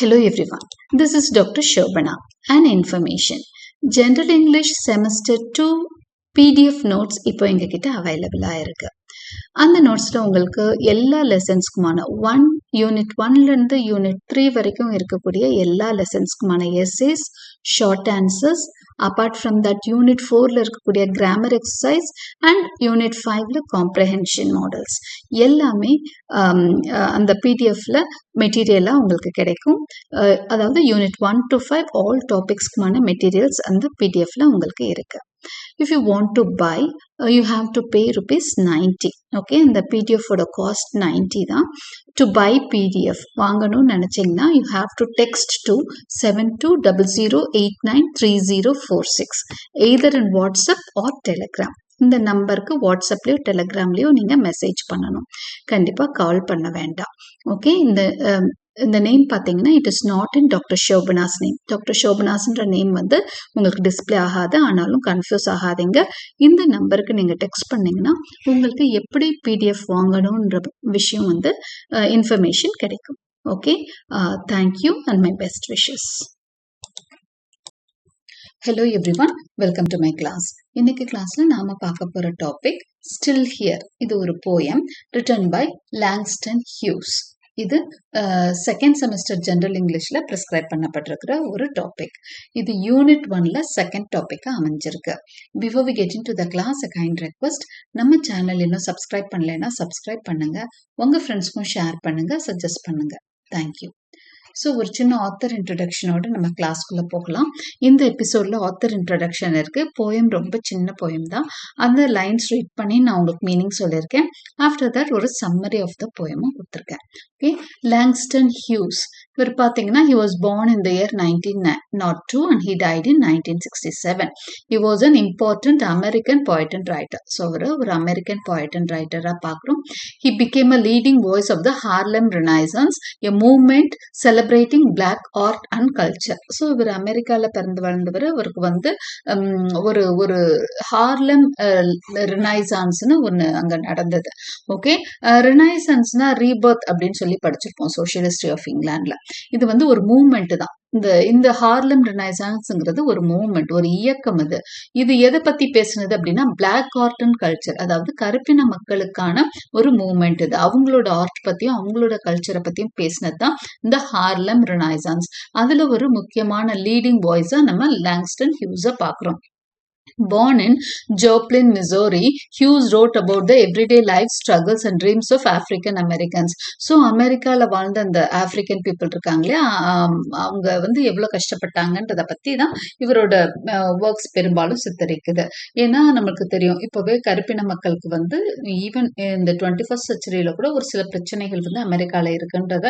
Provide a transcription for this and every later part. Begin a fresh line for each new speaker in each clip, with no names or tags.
Hello everyone, this is Dr. Shobana and information. General English semester two PDF notes இப்போ எங்ககிட்ட அவைலபிளாக இருக்கு அந்த நோட்ஸில் உங்களுக்கு எல்லா லெசன்ஸ்க்குமான ஒன் யூனிட் ஒன்லேருந்து யூனிட் த்ரீ வரைக்கும் இருக்கக்கூடிய எல்லா லெசன்ஸ்க்குமான essays short answers apart from that unit ஃபோரில் இருக்கக்கூடிய கிராமர் எக்ஸசைஸ் அண்ட் யூனிட் ஃபைவ்ல காம்ப்ரஹென்ஷன் மாடல்ஸ் எல்லாமே um, uh, அந்த பிடிஎஃப்ல மெட்டீரியலாக உங்களுக்கு கிடைக்கும். Uh, அதாவது unit one to five all டாபிக்ஸ்க்குமான materials அந்த பிடிஎஃப்ல உங்களுக்கு இருக்குது if you want to buy you have to pay rupees ninety okay இந்த பிடிஎஃபோட காஸ்ட் நைன்டி தான். டு பை பிடிஎஃப் வாங்கணும்னு நினச்சிங்கன்னா you have to text to seven two double zero eight nine three zero four six either in WhatsApp or Telegram இந்த நம்பருக்கு வாட்ஸ்அப்லேயோ டெலிகிராம்லேயோ நீங்கள் message பண்ணணும். கண்டிப்பாக கால் பண்ண வேண்டாம். ஓகே இந்த இந்த நேம் பார்த்தீங்கன்னா it is not in doctor Shobana's name doctor ஷோபனாஸ்ன்ற name வந்து உங்களுக்கு டிஸ்ப்ளே ஆகாது. ஆனாலும் கன்ஃபியூஸ் ஆகாதீங்க. இந்த நம்பருக்கு நீங்கள் டெக்ஸ்ட் பண்ணீங்கன்னா உங்களுக்கு எப்படி பிடிஎஃப் வாங்கணுன்ற விஷயம் வந்து இன்ஃபர்மேஷன் கிடைக்கும். Okay thank you and my best wishes hello everyone welcome to my class இன்னைக்கு கிளாஸ்ல நாம பார்க்க போற டாபிக் ஸ்டில் ஹியர் இது ஒரு poem written by Langston Hughes இது செகண்ட் செமஸ்டர் ஜென்ரல் இங்கிலீஷில் ப்ரிஸ்கிரைப் பண்ணப்பட்டிருக்கிற ஒரு டாபிக் இது யூனிட் ஒனில் செகண்ட் டாப்பிக்காக அமைஞ்சிருக்கு. Before we getting to the class a kind request நம்ம சேனல் இன்னும் சப்ஸ்கிரைப் பண்ணலைன்னா சப்ஸ்கிரைப் பண்ணுங்கள் உங்கள் ஃப்ரெண்ட்ஸ்க்கும் ஷேர் பண்ணுங்கள் சஜஸ்ட் பண்ணுங்கள் தேங்க்யூ ஸோ ஒரு சின்ன ஆத்தர் இன்ட்ரடக்ஷனோட நம்ம கிளாஸ்க்குள்ள போகலாம். இந்த எபிசோட்ல ஆத்தர் இன்ட்ரடக்ஷன் இருக்கு. போயம் ரொம்ப சின்ன போயம் தான். அந்த லைன்ஸ் ரீட் பண்ணி நான் உங்களுக்கு மீனிங் சொல்லியிருக்கேன். ஆஃப்டர் தட் ஒரு சம்மரி ஆஃப் த போயமும் கொடுத்துருக்கேன். ஓகே லாங்ஸ்டன் ஹியூஸ் இவர் பார்த்தீங்கன்னா he was born in the year nineteen nought two and he died in nineteen sixty seven he was an important American poet and writer so அவர் ஒரு American poet and ரைட்டராக பார்க்குறோம் he became a leading voice of the Harlem renaissance a moment celebrating black art and culture so இவர் அமெரிக்காவில் பிறந்து வளர்ந்தவர். அவருக்கு வந்து ஒரு ஒரு ஹார்லம் ரினைசான்ஸ்னு ஒன்று அங்கே நடந்தது. ஓகே ரினைசன்ஸ்னா ரீபர்த் அப்படின்னு சொல்லி படிச்சிருப்போம் சோஷியல் ஹிஸ்ட்ரி ஆஃப் இங்கிலாண்டில் இது வந்து ஒரு மூவ்மெண்ட் தான். இந்த இந்த ஹார்லம் ரினைசான்ஸ்ங்கிறது ஒரு மூவ்மெண்ட் ஒரு இயக்கம் அது இது எதை பத்தி பேசுனது அப்படின்னா பிளாக் ஆர்ட் அண்ட் கல்ச்சர் அதாவது கருப்பின மக்களுக்கான ஒரு மூவ்மெண்ட் இது. அவங்களோட ஆர்ட் பத்தியும் அவங்களோட கல்ச்சரை பத்தியும் பேசினது தான் இந்த ஹார்லம் ரினைசான்ஸ் அதுல ஒரு முக்கியமான லீடிங் வாய்ஸா நம்ம லாங்ஸ்டன் ஹியூஸை பாக்குறோம் Born in Joplin, Missouri, Hughes wrote about the everyday life struggles and dreams of African Americans. So அமெரிக்காவில் வாழ்ந்த அந்த ஆஃப்ரிக்கன் பீப்புள் இருக்காங்க இல்லையா? அவங்க வந்து எவ்வளோ கஷ்டப்பட்டாங்கன்றத பற்றி தான் இவரோட ஒர்க்ஸ் பெரும்பாலும் சித்தரிக்குது. ஏன்னா நம்மளுக்கு தெரியும் இப்போவே கருப்பின மக்களுக்கு வந்து ஈவன் இந்த டுவெண்ட்டி ஃபஸ்ட் செச்சுரியில் கூட ஒரு சில பிரச்சனைகள் வந்து அமெரிக்காவில் இருக்குன்றத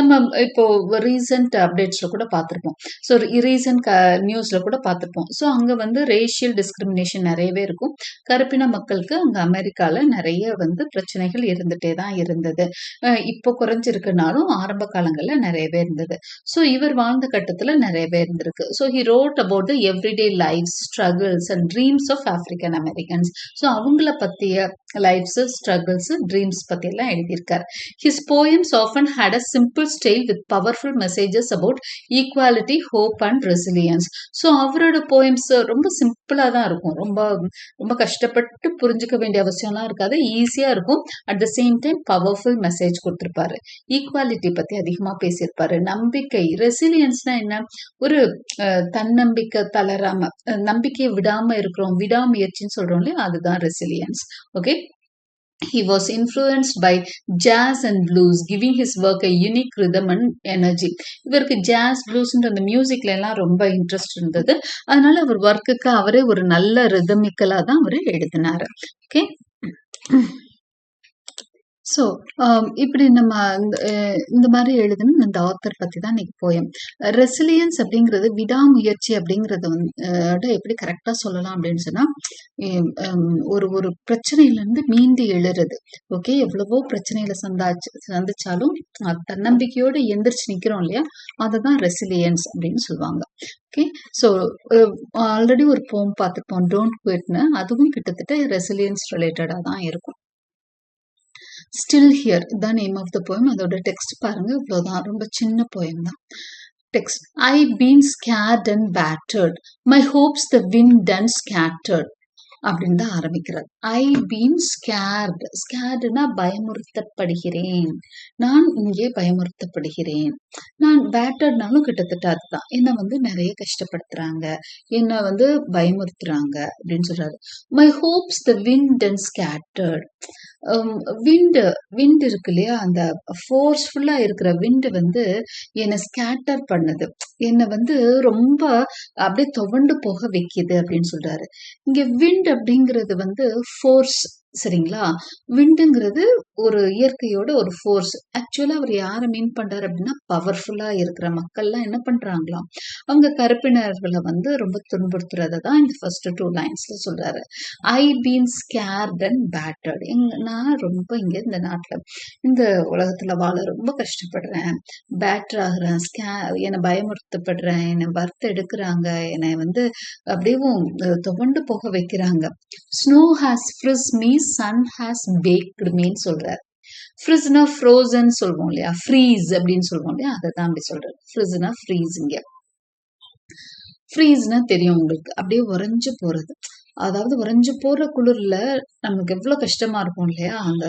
நம்ம இப்போ ரீசன்ட் அப்டேட்ஸில் கூட பார்த்துருப்போம். ஸோ ரீசன்ட் க நியூஸில் கூட பார்த்துருப்போம். ஸோ அங்கே வந்து ரேஷியல் டிஸ்கிரிமினேஷன் நிறையவே இருக்கும். கருப்பின மக்களுக்கு அங்கே அமெரிக்காவில் நிறைய வந்து பிரச்சனைகள் இருந்துகிட்டே தான் இருந்தது. இப்போ குறைஞ்சிருக்குனாலும் ஆரம்ப காலங்களில் நிறையவே இருந்தது. ஸோ இவர் வாழ்ந்த கட்டத்தில் நிறையவே இருந்திருக்கு. So he wrote about everyday life struggles and dreams of African Americans so அவங்கள பற்றிய லைஃப்ஸ் ஸ்ட்ரகிள்ஸ் ட்ரீம்ஸ் பற்றியெல்லாம் எழுதியிருக்கார். His poems often had a simple style with powerful messages about equality hope and resilience so அவரோட poems ரொம்ப சிம்பிளாக தான் இருக்கும். ரொம்ப ரொம்ப கஷ்டப்பட்டு புரிஞ்சுக்க வேண்டிய அவசியம்லாம் இருக்காது. ஈஸியாக இருக்கும். At the same time powerful message கொடுத்துருப்பாரு. ஈக்குவாலிட்டி பற்றி அதிகமாக பேசியிருப்பாரு. நம்பிக்கை ரெசிலியன்ஸ்னா என்ன? ஒரு அஹ், தன்னம்பிக்கை தளராம நம்பிக்கையை விடாம இருக்கிறோம் விடாமுயற்சின்னு சொல்கிறோம் இல்லையா? அதுதான் resilience okay He was influenced by jazz and blues, giving his work a unique rhythm and energy. இவருக்கு ஜாஸ் ப்ளூஸ்ன்ற அந்த மியூசிக்ல எல்லாம் ரொம்ப இன்ட்ரெஸ்ட் இருந்தது. அதனால அவர் ஒர்க்குக்கு அவரே ஒரு நல்ல ரிதமிக்கலா தான் அவர் எழுதினாரு. ஓகே ஸோ um, இப்படி நம்ம இந்த இந்த மாதிரி எழுதணும். இந்த ஆத்தர் பற்றி தான் இன்னைக்கு போயம் ரெசிலியன்ஸ் அப்படிங்கிறது விடாமுயற்சி அப்படிங்கிறது வந்து எப்படி கரெக்டாக சொல்லலாம் அப்படின்னு சொன்னால் ஒரு ஒரு பிரச்சனையிலேருந்து மீண்டு எழுறது. ஓகே எவ்வளவோ பிரச்சனையில சந்தாச்சு சந்திச்சாலும் தன்னம்பிக்கையோடு எந்திரிச்சு நிற்கிறோம் இல்லையா? அதை தான் ரெசிலியன்ஸ் அப்படின்னு சொல்லுவாங்க. ஓகே ஸோ ஆல்ரெடி ஒரு போம் பார்த்துருப்போம். டோன்ட் குவிட்னு அதுவும் கிட்டத்தட்ட ரெசிலியன்ஸ் ரிலேட்டடாக தான் இருக்கும். ஸ்டில் ஹியர் இதுதான் நேம் ஆஃப் த போயம் அதோட டெக்ஸ்ட் பாருங்க இவ்வளோதான் ரொம்ப சின்ன போயம் தான். Text I been scared and battered my hopes the wind and scattered அப்படின்னு தான் ஆரம்பிக்கிறார். ஐ பீன் ஸ்கேர்டு ஸ்கேர்டுனா பயமுறுத்தப்படுகிறேன். நான் இங்கே பயமுறுத்தப்படுகிறேன். நான் பேட்டர்னாலும் கிட்டத்தட்ட அதுதான். என்னை வந்து நிறைய கஷ்டப்படுத்துறாங்க. என்னை வந்து பயமுறுத்துறாங்க அப்படின்னு சொல்றாரு. My hopes the wind and scattered wind wind இருக்கு இல்லையா? அந்த ஃபோர்ஸ்ஃபுல்லாக இருக்கிற விண்டு வந்து என்னை ஸ்கேட்டர் பண்ணுது. என்னை வந்து ரொம்ப அப்படியே துவண்டு போக வைக்கிது அப்படின்னு சொல்றாரு. இங்கே விண்ட் அப்படிங்கிறது வந்து ஃபோர்ஸ் சரிங்களா? விண்டுங்கிறது ஒரு இயற்கையோட ஒரு ஃபோர்ஸ் ஆக்சுவலா அவர் யாரை மீன் பண்றாரு அப்படின்னா பவர்ஃபுல்லா இருக்கிற மக்கள்லாம் என்ன பண்றாங்களாம்? அவங்க கருப்பினர்களை வந்து ரொம்ப துன்புறுத்துறத தான் இந்த ஃபர்ஸ்ட் டூ லைன்ஸ்ல சொல்றாரு. I been scared and battered எங்க நான் ரொம்ப இங்க இந்த நாட்டுல இந்த உலகத்துல வாழ ரொம்ப கஷ்டப்படுறேன். பேட்டர் ஆகுறேன் ஸ்கே என்னை பயமுறுத்தப்படுறேன் என்னை வறுத்து எடுக்கிறாங்க என்னை வந்து அப்படியே துவண்டு போக வைக்கிறாங்க. Snow has friz me sun has பேக்டுமேன்னு சொல்றாரு. ஃப்ரிஸ்னா ஃப்ரோசன் சொல்லுவோம் இல்லையா? ஃப்ரீஸ் அப்படின்னு சொல்லுவோம் இல்லையா? அதை தான் அப்படி சொல்றாரு. ஃப்ரிஸ்னா ஃப்ரீஸிங்க ஃப்ரீஸ்னா தெரியும் உங்களுக்கு. அப்படியே உறைஞ்சு போறது. அதாவது உறைஞ்சு போற குளிர்ல நமக்கு எவ்வளவு கஷ்டமா இருக்கும் இல்லையா? அந்த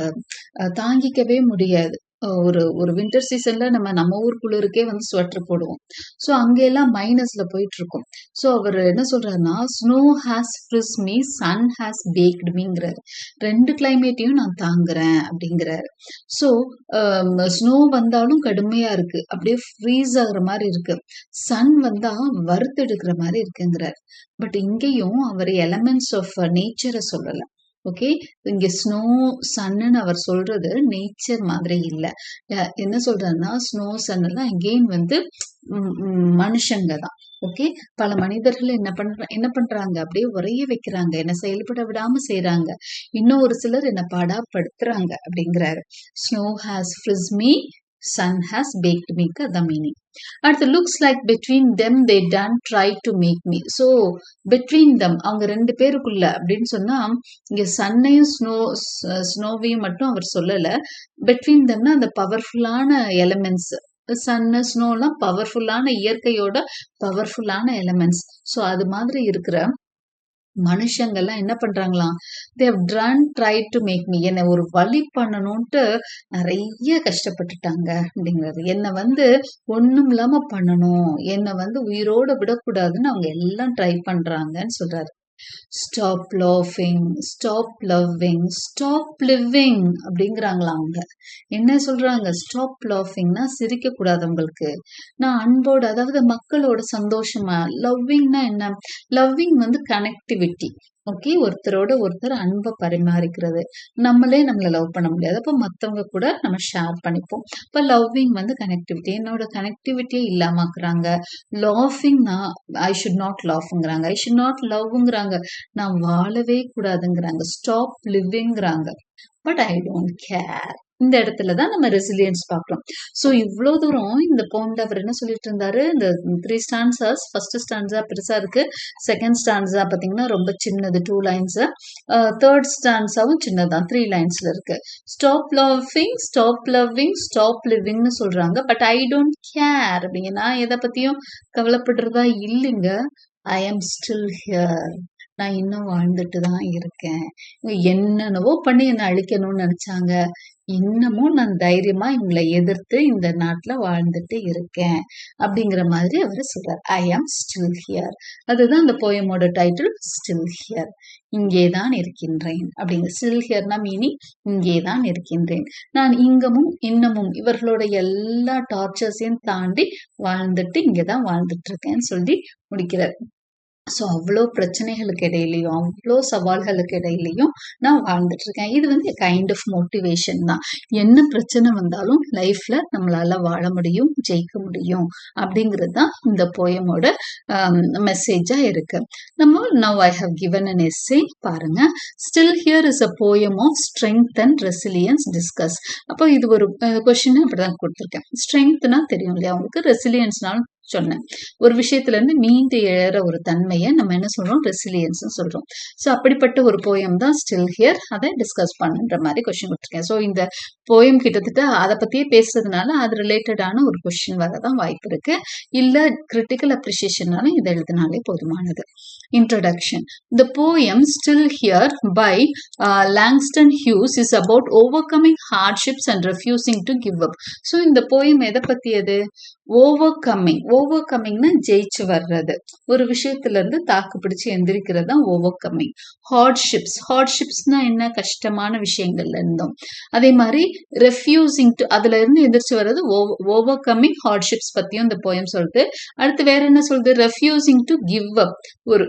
தாங்கிக்கவே முடியாது. ஒரு ஒரு வின்டர் சீசன்ல நம்ம நம்ம ஊருக்குள்ளருக்கே வந்து ஸ்வெட்டர் போடுவோம். ஸோ அங்கெல்லாம் மைனஸ்ல போயிட்டு இருக்கோம் ஸோ அவர் என்ன சொல்றாருன்னா snow has friz me sun has baked மீங்கிறாரு ரெண்டு கிளைமேட்டையும் நான் தாங்குறேன் அப்படிங்கிறாரு. ஸோ ஸ்னோ வந்தாலும் கடுமையா இருக்கு. அப்படியே ஃப்ரீஸ் ஆகுற மாதிரி இருக்கு. சன் வந்தா வறுத்து எடுக்கிற மாதிரி இருக்குங்கிறாரு. பட் இங்கேயும் அவர் எலமெண்ட்ஸ் ஆஃப் நேச்சரை சொல்லலை. ஓகே இங்கே ஸ்னோ சன்னுன்னு அவர் சொல்றது நேச்சர் மாதிரி இல்லை. என்ன சொல்றாருன்னா ஸ்னோ சன் எல்லாம் அகெயின் வந்து மனுஷங்க தான். ஓகே பல மனிதர்கள் என்ன பண்ற என்ன பண்றாங்க? அப்படியே உரைய வைக்கிறாங்க. என்ன செயல்பட விடாம செய்யறாங்க இன்னும் ஒரு சிலர் என்ன பாடாப்படுத்துறாங்க அப்படிங்கிறாரு. Snow has friz me sun has baked மீக்கு அதான் மீனிங் அடுத்து looks like between them they done tried to make me so between them அவங்க ரெண்டு பேருக்குள்ள அப்படின்னு சொன்னா இங்க சன்னையும் ஸ்னோ ஸ்னோவையும் மட்டும் அவர் சொல்லல. பிட்வீன் தம்னா அந்த பவர்ஃபுல்லான எலமெண்ட்ஸ் சன்னு ஸ்னோலாம் பவர்ஃபுல்லான இயற்கையோட பவர்ஃபுல்லான எலமெண்ட்ஸ் ஸோ அது மாதிரி இருக்கிற மனுஷங்கள்லாம் என்ன பண்றாங்களாம்? They done tried to make me என்னை ஒரு வழி பண்ணணும்ட்டு நிறைய கஷ்டப்பட்டுட்டாங்க அப்படிங்கிறது. என்னை வந்து ஒன்றும் இல்லாமல் பண்ணணும். என்னை வந்து உயிரோட விடக்கூடாதுன்னு அவங்க எல்லாம் ட்ரை பண்றாங்கன்னு சொல்றாரு. ஸ்டாப் லாஃபிங் ஸ்டாப் லவ்விங் ஸ்டாப் லிவிங் அப்படிங்கிறாங்களா அவங்க. என்ன சொல்றாங்க? ஸ்டாப் லாஃபிங்னா சிரிக்க கூடாது உங்களுக்கு நான் அன்போட அதாவது மக்களோட சந்தோஷமா லவ்விங்னா என்ன? லவ்விங் வந்து கனெக்டிவிட்டி ஓகே ஒருத்தரோட ஒருத்தர் அன்பை பரிமாறிக்கிறது. நம்மளே நம்மளை லவ் பண்ண முடியாது. அப்போ மற்றவங்க கூட நம்ம ஷேர் பண்ணிப்போம். இப்போ லவ்விங் வந்து கனெக்டிவிட்டி என்னோட கனெக்டிவிட்டியே இல்லாமக்குறாங்க. லாஃபிங்னா ஐ ஷுட் நாட் லாஃப்ங்கிறாங்க ஐ ஷுட் நாட் லவ்ங்கிறாங்க நான் வாழவே கூடாதுங்கிறாங்க. ஸ்டாப் லிவிங்கிறாங்க பட் ஐ டோன்ட் கேர் இந்த இடத்துல தான் நம்ம ரெசிலியன்ஸ் பார்க்குறோம். ஸோ இவ்வளோ தூரம் இந்த போம்ல அவர் என்ன சொல்லிட்டு இருந்தாரு? இந்த த்ரீ ஸ்டான்சர்ஸ் ஃபர்ஸ்ட் ஸ்டான்ஸா பெருசா இருக்கு. செகண்ட் ஸ்டான்ஸா பார்த்தீங்கன்னா ரொம்ப சின்னது டூ லைன்ஸ் தேர்ட் ஸ்டான்ஸாவும் சின்னதான் த்ரீ லைன்ஸ்ல இருக்கு. Stop loving stop loving stop லிவிங்னு சொல்றாங்க. பட் ஐ டோன்ட் கேர் அப்படிங்க நான் எதை பத்தியும் கவலைப்படுறதா இல்லைங்க. ஐ ஆம் ஸ்டில் ஹியர் நான் இன்னும் வாழ்ந்துட்டு தான் இருக்கேன். என்னென்னவோ பண்ணி என்னை அழிக்கணும்னு நினைச்சாங்க. இன்னமும் நான் தைரியமா இவங்களை எதிர்த்து இந்த நாட்டுல வாழ்ந்துட்டு இருக்கேன் அப்படிங்கிற மாதிரி அவர் சொல்றார். ஐ ஆம் ஸ்டில் ஹியர் அதுதான் அந்த போயமோட டைட்டில் ஸ்டில் ஹியர் இங்கே தான் இருக்கின்றேன் அப்படிங்க ஸ்டில் ஹியர்னா மீனிங் இங்கே தான் இருக்கின்றேன். நான் இங்கமும் இன்னமும் இவர்களோட எல்லா டார்ச்சர்ஸையும் தாண்டி வாழ்ந்துட்டு இங்கே தான் வாழ்ந்துட்டு இருக்கேன்னு சொல்லி முடிக்கிறார். ஸோ அவ்வளோ பிரச்சனைகளுக்கு இடையிலையும் அவ்வளோ சவால்களுக்கு இடையிலையும் நான் வாழ்ந்துட்டு இருக்கேன். இது வந்து கைண்ட் ஆஃப் மோட்டிவேஷன் தான். என்ன பிரச்சனை வந்தாலும் லைஃப்ல நம்மளால வாழ முடியும் ஜெயிக்க முடியும் அப்படிங்கிறது தான் இந்த போயமோட மெசேஜா இருக்கு. நம்ம now I have given an essay பாருங்க. Still here is a poem of strength and resilience discuss அப்போ இது ஒரு கொஸ்டின் அப்படிதான் கொடுத்துருக்கேன். ஸ்ட்ரென்த்னா தெரியும் இல்லையா? உங்களுக்கு ரெசிலியன்ஸ்னாலும் சொன்னேன். ஒரு விஷயத்துல இருந்து மீண்டு எழற ஒரு தன்மையை நம்ம என்ன சொல்றோம்? ரெசிலியன்ஸ் சொல்றோம். ஸோ அப்படிப்பட்ட ஒரு போயம் தான் ஸ்டில் ஹியர் அதை டிஸ்கஸ் பண்ணுன்ற மாதிரி கொஸ்டின் கொடுத்துருக்கேன். ஸோ இந்த போயம் கிட்டத்தட்ட அதை பத்தியே பேசுறதுனால அது ரிலேட்டடான ஒரு கொஸ்டின் வரதான் வாய்ப்பு இருக்கு. இல்ல கிரிட்டிக்கல் அப்ரிசியேஷன்னாலும் இதை எழுதினாலே போதுமானது. Introduction the poem still here by Langston Hughes is about overcoming hardships and refusing to give up so இந்த போயம் எதை பத்தியது? ஓவர் கம்மிங் ஓவர் கம்மிங்னா ஜெயிச்சு வர்றது. ஒரு விஷயத்துலருந்து தாக்கு பிடிச்சி எந்திரிக்கிறது தான் ஓவர் கம்மிங் ஹார்ட்ஷிப்ஸ் ஹார்ட்ஷிப்ஸ்னா என்ன? கஷ்டமான விஷயங்கள்ல இருந்தோம் அதே மாதிரி ரெஃப்யூசிங் டு அதுலேருந்து எந்திரிச்சு வர்றது ஓவர் கம்மிங் ஹார்ட்ஷிப்ஸ் பற்றியும் இந்த போயம் சொல்லுது. அடுத்து வேற என்ன சொல்லுது? ரெஃப்யூசிங் டு கிவ் அப் ஒரு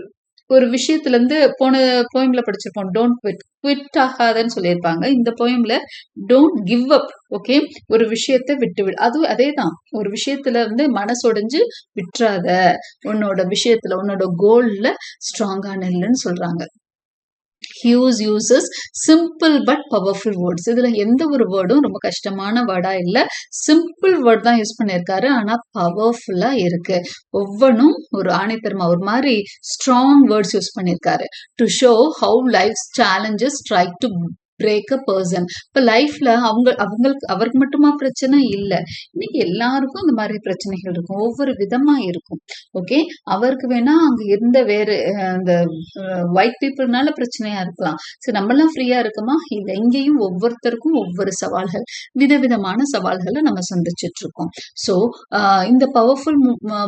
ஒரு விஷயத்துல இருந்து போன போயம்ல படிச்சிருப்போம் டோன்ட் குவிட் குவிட் ஆகாதன்னு சொல்லியிருப்பாங்க. இந்த போயம்ல டோன்ட் கிவ் அப் ஓகே ஒரு விஷயத்த விட்டு விடு. அது அதே தான் ஒரு விஷயத்துல வந்து மனசொடைஞ்சு விட்டுறாத. உன்னோட விஷயத்துல உன்னோட கோல்ல ஸ்ட்ராங்கா நெல்லுன்னு சொல்றாங்க. Hughes uses simple but powerful words இதுல எந்த ஒரு வேர்டும் ரொம்ப கஷ்டமான வேர்டா இல்ல. சிம்பிள் வேர்ட் தான் யூஸ் பண்ணியிருக்காரு ஆனா பவர்ஃபுல்லா இருக்கு. ஒவ்வொன்றும் ஒரு ஆணைத்தரமா ஒரு மாதிரி ஸ்ட்ராங் வேர்ட்ஸ் யூஸ் பண்ணியிருக்காரு to show how life challenges try to break a person இப்போ லைஃப்ல அவங்க அவங்களுக்கு அவருக்கு மட்டுமா பிரச்சனை இல்லை. இன்னைக்கு எல்லாருக்கும் இந்த மாதிரி பிரச்சனைகள் இருக்கும். ஒவ்வொரு விதமா இருக்கும். ஓகே அவருக்கு வேணா அங்க இருந்த வேறு இந்த ஒயிட் பீப்புள்னால பிரச்சனையா இருக்கலாம். சரி நம்மளாம் ஃப்ரீயா இருக்குமா? இல்லை இங்கேயும் ஒவ்வொருத்தருக்கும் ஒவ்வொரு சவால்கள் விதவிதமான சவால்களை நம்ம சந்திச்சுட்டு இருக்கோம். ஸோ இந்த பவர்ஃபுல்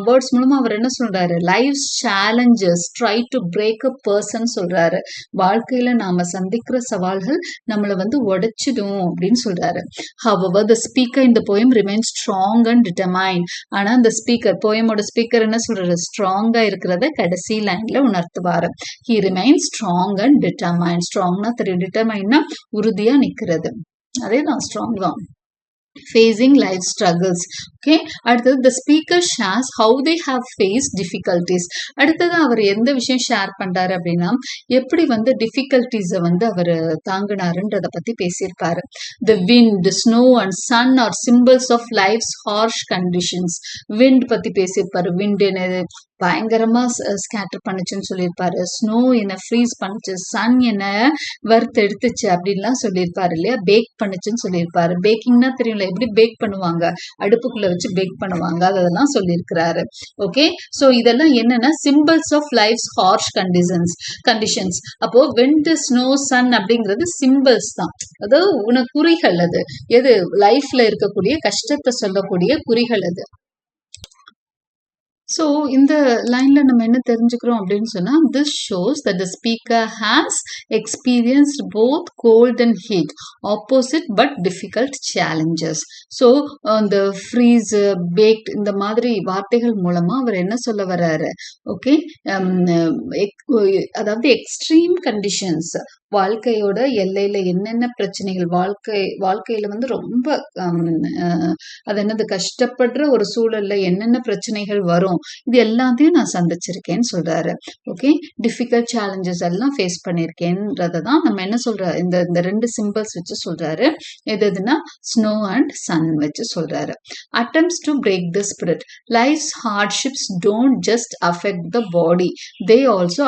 வேர்ட்ஸ் மூலமா அவர் என்ன சொல்றாரு? Life challenges try to break a person சொல்றாரு. வாழ்க்கையில நாம சந்திக்கிற சவால்கள் நம்மளை வந்து உடைச்சிடும் அப்படின்னு சொல்றாரு. ஹவர் த ஸ்பீக்கர் இந்த poem remain strong and determined ஆனா அந்த ஸ்பீக்கர் போயமோட ஸ்பீக்கர் என்ன சொல்றாரு? ஸ்ட்ராங்கா இருக்கிறத கடைசி லைன்ல உணர்த்துவாரு. He remain strong and determined ஸ்ட்ராங்னா தெரியும். டிட்டமைன்னா உறுதியா நிக்கிறது. அதே தான் ஸ்ட்ராங் தான். ஃபேஸிங் லைஃப் ஸ்ட்ரகிள்ஸ் ஓகே அடுத்தது the speaker shares how they have face difficulties அடுத்தது அவர் எந்த விஷயம் ஷேர் பண்ணுறாரு அப்படின்னா எப்படி வந்து டிஃபிகல்டிஸை வந்து அவர் தாங்கினாருன்றதை பற்றி பேசியிருப்பாரு. The wind snow and sun are symbols of life's harsh conditions wind பற்றி பேசியிருப்பாரு. விண்ட் என்னது? பயங்கரமா ஸ்கேட்டர் பண்ணுச்சுன்னு சொல்லியிருப்பாரு. ஸ்னோ என்ன ஃப்ரீஸ் பண்ணுச்சு சன் என்ன வறுத்து எடுத்துச்சு அப்படின்லாம் சொல்லியிருப்பாரு இல்லையா? பேக் பண்ணுச்சுன்னு சொல்லியிருப்பாரு. பேக்கிங்னா தெரியும்ல எப்படி பேக் பண்ணுவாங்க? அடுப்புக்குள்ள வச்சு பேக் பண்ணுவாங்க. அதெல்லாம் சொல்லியிருக்கிறாரு. ஓகே ஸோ இதெல்லாம் என்னன்னா symbols of life harsh conditions conditions அப்போ வெண்ட் ஸ்னோ சன் அப்படிங்கிறது சிம்பிள்ஸ் தான். அதாவது உன குறிகள் அது. எது? லைஃப்ல இருக்கக்கூடிய கஷ்டத்தை சொல்லக்கூடிய குறிகள் அது. ஸோ இந்த லைன்ல நம்ம என்ன தெரிஞ்சுக்கிறோம் அப்படின்னு சொன்னா this shows that the speaker has experienced both cold and heat opposite but difficult challenges so இந்த ஃப்ரீஸ் பேக்ட் இந்த மாதிரி வார்த்தைகள் மூலமா அவர் என்ன சொல்ல வர்றாரு? ஓகே um, அதாவது எக்ஸ்ட்ரீம் கண்டிஷன்ஸ் வாழ்க்கையோட எல்லையில என்னென்ன பிரச்சனைகள்? வாழ்க்கை வாழ்க்கையில வந்து ரொம்ப அது என்னது? கஷ்டப்படுற ஒரு சூழல்ல என்னென்ன பிரச்சனைகள் வரும்? இது எல்லாத்தையும் நான் சந்திச்சிருக்கேன்னு சொல்றாரு. ஓகே? டிஃபிகல்ட் சேலஞ்சஸ் எல்லாம் ஃபேஸ் பண்ணியிருக்கேன்றதை தான் நம்ம என்ன சொல்ற இந்த இந்த ரெண்டு சிம்பிள்ஸ் வச்சு சொல்றாரு. எது எதுனா ஸ்னோ அண்ட் சன் வச்சு சொல்றாரு. Attempts to break the spirit life hardships don't just affect the body they also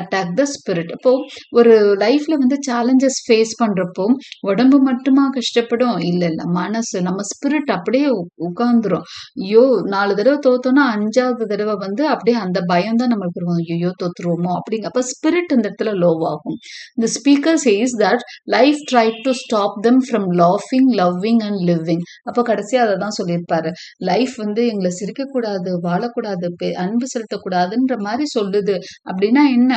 attack the spirit இப்போ ஒரு லைஃப் லைஃப்ல வந்து சேலஞ்சஸ் ஃபேஸ் பண்றப்போ உடம்பு மட்டுமா கஷ்டப்படும்? இல்ல இல்ல. மனசு நம்ம ஸ்பிரிட் அப்படியே உட்காந்துரும் ஐயோ நாலு தடவை தோத்தோம்னா அஞ்சாவது தடவை வந்து அப்படியே அந்த பயம் தான் நம்மளுக்கு இருக்கும். ஐயோ தோத்துருவோமோ அப்படிங்கப்ப ஸ்பிரிட் இந்த இடத்துல லோ ஆகும். இந்த speaker says that life try to stop them from லாஃபிங் loving and living அப்போ கடைசியா அதை தான் சொல்லியிருப்பாரு. லைஃப் வந்து எங்களை சிரிக்கக்கூடாது வாழக்கூடாது அன்பு செலுத்தக்கூடாதுன்ற மாதிரி சொல்லுது. அப்படின்னா என்ன?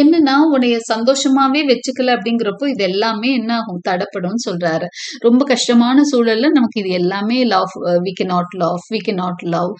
என்னன்னா உன்னைய சந்தோஷமாவே வச்சுக்கல அப்படிங்கிறப்போ இது எல்லாமே என்ன ஆகும் தடப்படும் சொல்றாரு. ரொம்ப கஷ்டமான சூழல்ல நமக்கு இது எல்லாமே love we can not love we can not love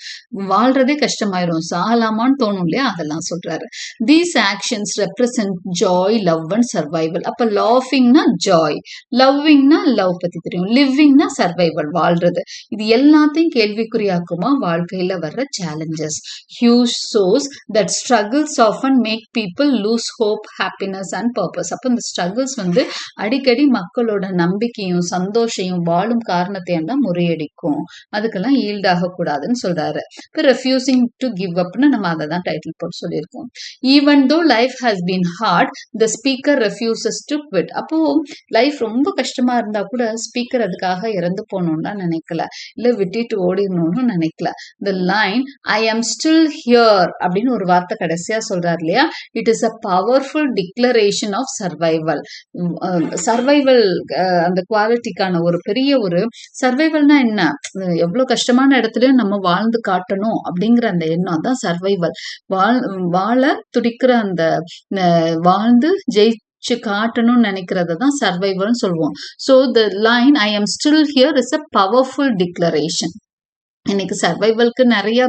வாழ்றதே கஷ்டமாயிரும். சாகலாமான்னு தோணும் இல்லையா? அதெல்லாம் சொல்றாரு. These actions represent joy love and survival அப்ப லாஃபிங்னா ஜாய் லவ்விங்னா லவ் பத்தி தெரியும். லிவ்விங்னா சர்வைவல் வாழ்றது. இது எல்லாத்தையும் கேள்விக்குறியாக்குமா? வாழ்க்கையில வர்ற challenges huge source that struggles of and make people people lose hope happiness and purpose அப்போ இந்த ஸ்ட்ரகிள்ஸ் வந்து அடிக்கடி மக்களோட நம்பிக்கையும் சந்தோஷையும் வாழும் காரணத்தையும் தான் முறியடிக்கும். அதுக்கெல்லாம் ஈல்ட் ஆகக்கூடாதுன்னு சொல்றாரு. இப்போ ரெஃப்யூசிங் டு கிவ் அப்னு நம்ம அதை தான் டைட்டில் போட்டு சொல்லியிருக்கோம். Even though life has been hard the speaker refuses to quit அப்போ லைஃப் ரொம்ப கஷ்டமா இருந்தா கூட ஸ்பீக்கர் அதுக்காக இறந்து போகணும்னா நினைக்கல. இல்ல விட்டுட்டு ஓடிடணும்னு நினைக்கல. த line I am still here அப்படின்னு ஒரு வார்த்தை கடைசியா சொல்றாரு இல்லையா? It it is a powerful declaration of survival survival அந்த குவாலிட்டிக்கான ஒரு பெரிய ஒரு சர்வைவல்னா என்ன? எவ்வளோ கஷ்டமான இடத்துலையும் நம்ம வாழ்ந்து காட்டணும் அப்படிங்கிற அந்த எண்ணம் தான் சர்வைவல் வாழ் வாழ துடிக்கிற அந்த வாழ்ந்து ஜெயிச்சு காட்டணும்னு நினைக்கிறத தான் சர்வைவல்னு சொல்லுவோம். So the line I am still here is a powerful declaration இன்னைக்கு சர்வைவல்க்கு நிறைய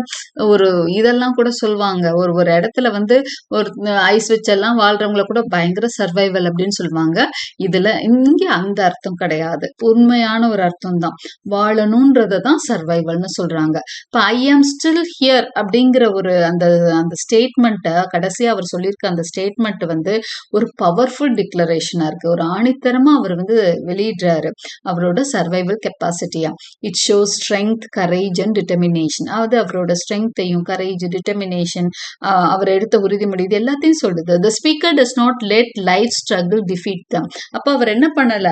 ஒரு இதெல்லாம் கூட சொல்லுவாங்க. ஒரு ஒரு இடத்துல வந்து ஒரு ஐஸ் வச்செல்லாம் வாழ்றவங்கள கூட பயங்கர சர்வைவல் அப்படின்னு சொல்லுவாங்க. இதுல இங்க அந்த அர்த்தம் கிடையாது. உண்மையான ஒரு அர்த்தம் தான். வாழணுன்றதை தான் சர்வைவல்னு சொல்றாங்க. இப்போ ஐ ஆம் ஸ்டில் ஹியர் அப்படிங்கிற ஒரு அந்த அந்த ஸ்டேட்மெண்ட்டை கடைசியா அவர் சொல்லியிருக்க அந்த ஸ்டேட்மெண்ட் வந்து ஒரு பவர்ஃபுல் டிக்ளரேஷனா இருக்கு. ஒரு ஆணித்தரமா அவர் வந்து வெளியிடுறாரு. அவரோட survival கெப்பாசிட்டியா it shows strength courage and determination அதாவது அவரோட ஸ்ட்ரென்த்தையும் கரேஜ் டிட்டர்மினேஷன் அவர் எடுத்த உறுதிமொழி இது எல்லாத்தையும் சொல்லுது. The speaker does not let life struggle defeat them அப்போ அவர் என்ன பண்ணல?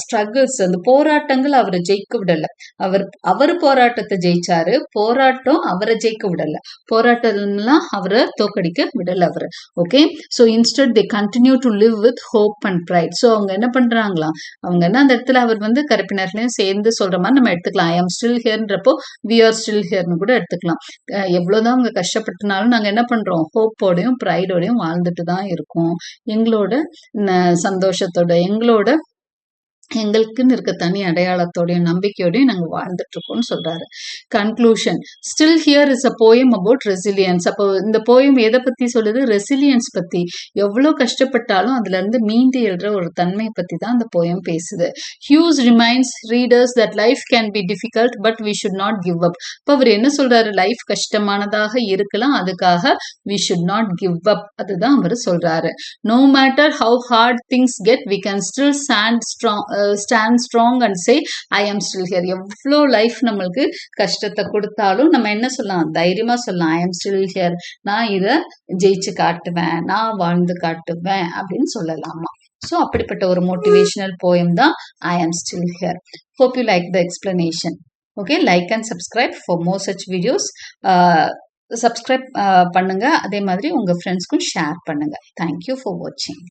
ஸ்ட்ரகிள்ஸ் அந்த போராட்டங்கள் அவரை ஜெயிக்க விடல. அவர் அவர் போராட்டத்தை ஜெயிச்சாரு. போராட்டம் அவரை ஜெயிக்க விடல. போராட்டம்லாம் அவரை தோக்கடிக்க விடலை அவர். Okay so instead they continue to live with hope and pride so அவங்க என்ன பண்றாங்களாம்? அவங்க என்ன அந்த இடத்துல அவர் வந்து கருப்பினர்லையும் சேர்ந்து சொல்கிற மாதிரி நம்ம எடுத்துக்கலாம். ஐ ஆம் ஸ்டில் ஹியர்ன்றப்போ வி ஆர் ஸ்டில் ஹியர்னு கூட எடுத்துக்கலாம். அஹ் எவ்வளவுதான் அவங்க கஷ்டப்பட்டனாலும் நாங்க என்ன பண்றோம்? ஹோப்போடையும் ப்ரைடோடையும் வாழ்ந்துட்டு தான் இருக்கோம். எங்களோட சந்தோஷத்தோட எங்களோட எங்களுக்குன்னு இருக்க தனி அடையாளத்தோடையும் நம்பிக்கையோடையும் நாங்கள் வாழ்ந்துட்டு இருக்கோம்னு சொல்றாரு. Conclusion still here is a poem about resilience அப்போ இந்த போயம் எதை பத்தி சொல்லுது? ரெசிலியன்ஸ் பத்தி. எவ்வளோ கஷ்டப்பட்டாலும் அதுல இருந்து மீண்டு எழுற ஒரு தன்மையை பத்தி தான் அந்த போயம் பேசுது. Hughes reminds readers that life can be difficult but we should not give up இப்போ அவர் என்ன சொல்றாரு? லைஃப் கஷ்டமானதாக இருக்கலாம் அதுக்காக we should not give up அதுதான் அவர் சொல்றாரு. No matter how hard things get we can still stand strong stand strong and say I am still here எவ்வளோ லைஃப் நம்மளுக்கு கஷ்டத்தை கொடுத்தாலும் நம்ம என்ன சொல்லலாம்? தைரியமாக சொல்லலாம். ஐ ஆம் ஸ்டில் ஹியர் நான் இதை ஜெயிச்சு காட்டுவேன். நான் வாழ்ந்து காட்டுவேன். அப்படின்னு சொல்லலாமா? ஸோ அப்படிப்பட்ட ஒரு மோட்டிவேஷனல் போயம் தான் I am still here hope you like the explanation okay like and subscribe for more such videos subscribe பண்ணுங்க. அதே மாதிரி உங்கள் ஃப்ரெண்ட்ஸ்க்கும் ஷேர் பண்ணுங்க. தேங்க்யூ ஃபார் வாட்சிங்